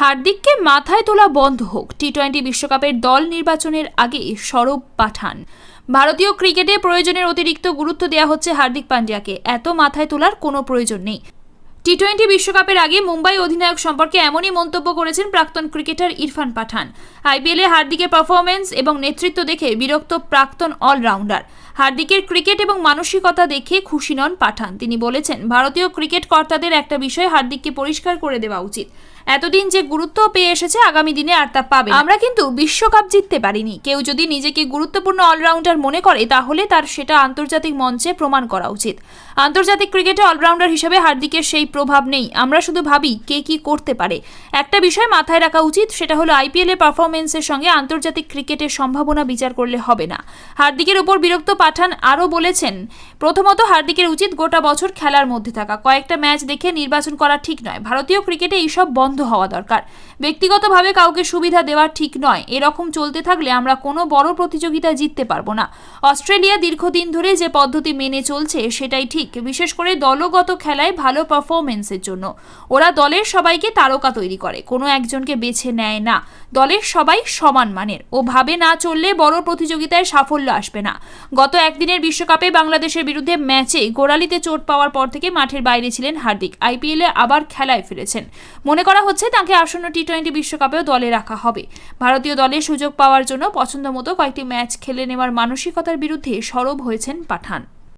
হার্দিককে মাথায় তোলা বন্ধ হোক টি টোয়েন্টি বিশ্বকাপের দল নির্বাচনের আগে সরব পাঠান। ভারতীয় ক্রিকেটে প্রয়োজনের অতিরিক্ত গুরুত্ব দেওয়া হচ্ছে হার্দিক পান্ডিয়াকে। এত মাথায় তোলার কোনো প্রয়োজন নেই। টি টোয়েন্টি বিশ্বকাপের আগে মুম্বাই অধিনায়ক সম্পর্কে এমনই মন্তব্য করেছেন প্রাক্তন ক্রিকেটার ইরফান পাঠান। আইপিএলে হার্দিকের পারফরমেন্স এবং নেতৃত্ব দেখে বিরক্ত প্রাক্তন অলরাউন্ডার হার্দিকের ক্রিকেট এবং মানসিকতা দেখে খুশি নন পাঠান। তিনি বলেছেন, ভারতীয় ক্রিকেট কর্তাদের একটা বিষয় হার্দিককে পরিষ্কার করে দেওয়া উচিত। এতদিন যে গুরুত্ব পেয়ে এসেছে, আগামী দিনে আর তা পাবে আমরা কিন্তু বিশ্বকাপ জিততে পারিনি। কেউ যদি নিজেকে গুরুত্বপূর্ণ অলরাউন্ডার মনে করে, তাহলে তার সেটা আন্তর্জাতিক মঞ্চে প্রমাণ করা উচিত। আন্তর্জাতিক ক্রিকেটে অলরাউন্ডার হিসেবে হার্দিকের সেই প্রভাব নেই। আমরা শুধু ভাবি কে কি করতে পারে। একটা বিষয় মাথায় রাখা উচিত, সেটা হলো আইপিএল এর পারফরমেন্সের সঙ্গে আন্তর্জাতিক ক্রিকেটের সম্ভাবনা বিচার করলে হবে না। হার্দিকের উপর বিরক্ত পাঠান আরও বলেছেন, প্রথমত হার্দিকের উচিত গোটা বছর খেলার মধ্যে থাকা। কয়েকটা ম্যাচ দেখে নির্বাচন করা ঠিক নয়। ভারতীয় ক্রিকেটে এইসব বন্ধ হওয়া দরকার। ব্যক্তিগতভাবে কাউকে সুবিধা দেওয়া ঠিক নয়। এরকম চলতে থাকলে আমরা কোনো বড় প্রতিযোগিতা জিততে পারব না। অস্ট্রেলিয়া দীর্ঘদিন ধরে যে পদ্ধতি মেনে চলছে, সেটাই ঠিক। বিশেষ করে দলগত খেলায় ভালো পারফরমেন্সের জন্য। ওরা দলের সবাইকে তারকা তৈরি করে। কোনো একজনকে বেছে নেয় না। দলের সবাই সমান মানের। ও ভাবে না চললে বড় প্রতিযোগিতায় সাফল্য আসবে না। গত একদিনের বিশ্বকাপে বাংলাদেশের বিরুদ্ধে ম্যাচে গোড়ালিতে চোট পাওয়ার পর থেকে মাঠের বাইরে ছিলেন হার্দিক। আইপিএলে আবার খেলায় ফিরেছেন। মনে করা হচ্ছে তাকে আসন্ন টি টোয়েন্টি বিশ্বকাপেও দলে রাখা হবে। ভারতীয় দলে সুযোগ পাওয়ার জন্য পছন্দ মতো কয়েকটি ম্যাচ খেলে নেওয়ার মানসিকতার বিরুদ্ধে সরব হয়েছেন পাঠান।